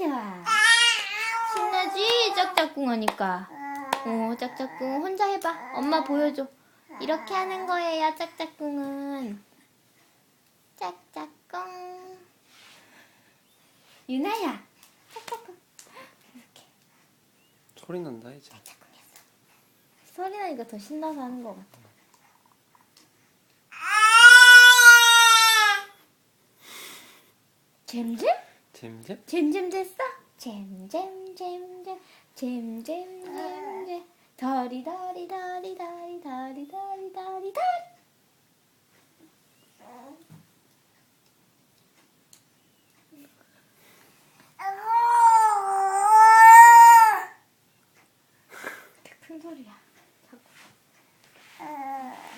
좋아. 신나지? 짝짝꿍 하니까. 어, 짝짝꿍 혼자 해봐. 엄마 보여줘. 이렇게 하는 거예요, 짝짝꿍은. 짝짝꿍. 유나야, 짝짝꿍. 이렇게. 소리 난다 이제. 짝짝꿍 했어. 소리 나니까 더 신나서 하는 것 같아. 잼잼? 잼잼? 잼잼 됐어? 잼잼잼잼 잼잼잼잼 다리 다리 다리 다리 다리 다리 큰 소리야 자꾸 음.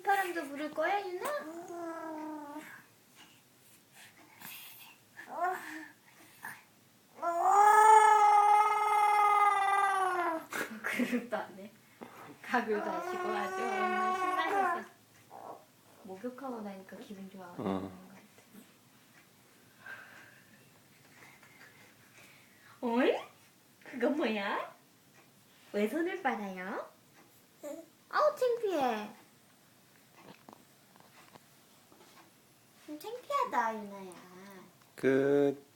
휘파람도 부를 거야 유나? 그릇도 안 해. 각을 다시고 아주 신나셨어. 목욕하고 나니까 기분 좋아가지고 어. 그런 것 같아. 어? 그건 뭐야? 왜 손을 빨아요? 아우 창피해. 창피하다 유나야. 끝.